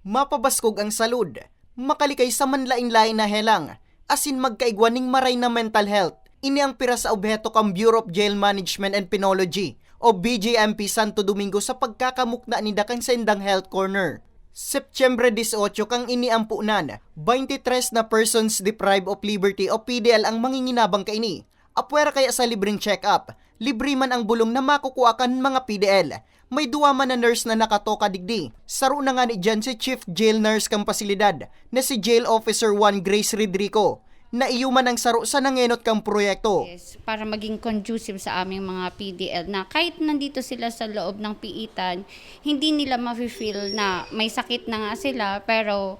mapabaskog ang salud, makalikay sa manlain-lain na helang, asin magkaigwan ning maray na mental health. Ini ang pira sa obheto kang Bureau of Jail Management and Penology o BJMP Santo Domingo sa pagkakamukna ni Dakang Sendang Health Corner. Septyembre 18 kang iniampunan, 23 na persons deprived of liberty o PDL ang manginginabang kaini. Apwera kaya sa libreng check-up, libre man ang bulong na makukuha kan mga PDL. May duwa man na nurse na nakatoka digdi. Saro na nga ni dyan si Chief Jail Nurse kang pasilidad na si Jail Officer 1 Grace Rodrigo na iyuman ang saro sa nangenot kang proyekto. Yes, para maging conducive sa aming mga PDL na kahit nandito sila sa loob ng piitan, hindi nila mafe-feel na may sakit na nga sila pero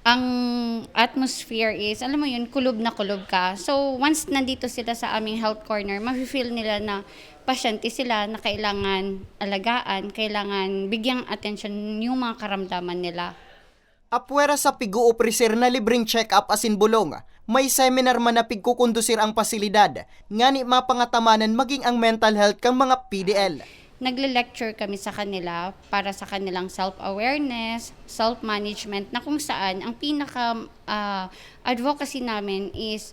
ang atmosphere is, alam mo yun, kulob na kulob ka. So, once nandito sila sa aming health corner, mafe-feel nila na pasyente sila na kailangan alagaan, kailangan bigyang attention yung mga karamdaman nila. Apwera sa pig-uuprisir na libreng check-up asin bulong, may seminar man na pigkukundusir ang pasilidad, nga ni mapangatamanan maging ang mental health kang mga PDL. Nagle-lecture kami sa kanila para sa kanilang self-awareness, self-management, na kung saan ang pinaka ah, advocacy namin is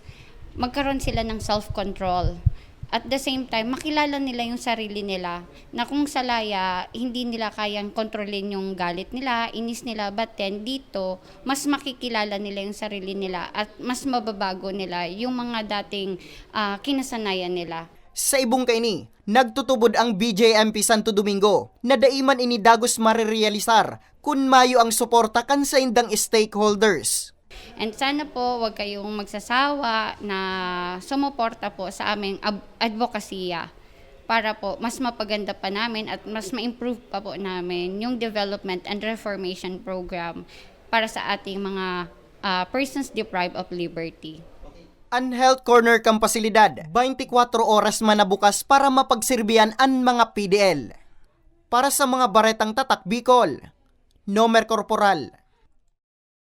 magkaroon sila ng self-control. At the same time, makilala nila yung sarili nila na kung sa laya, hindi nila kayang kontrolin yung galit nila, inis nila, but then dito, mas makikilala nila yung sarili nila at mas mababago nila yung mga dating ah, kinasanayan nila. Sa ibong kaini, nagtutubod ang BJMP Santo Domingo na daiman ini dagos marirealisar kun mayo ang suporta kan sa indang stakeholders. And sana po wag kayong magsasawa na sumuporta po sa aming advokasya para po mas mapaganda pa namin at mas ma-improve pa po namin yung development and reformation program para sa ating mga ah, persons deprived of liberty. An Health Corner kang pasilidad, 24 oras man na bukas para mapagsilbihan ang mga PDL. Para sa mga baretang tatak Bicol, Nomer Corporal,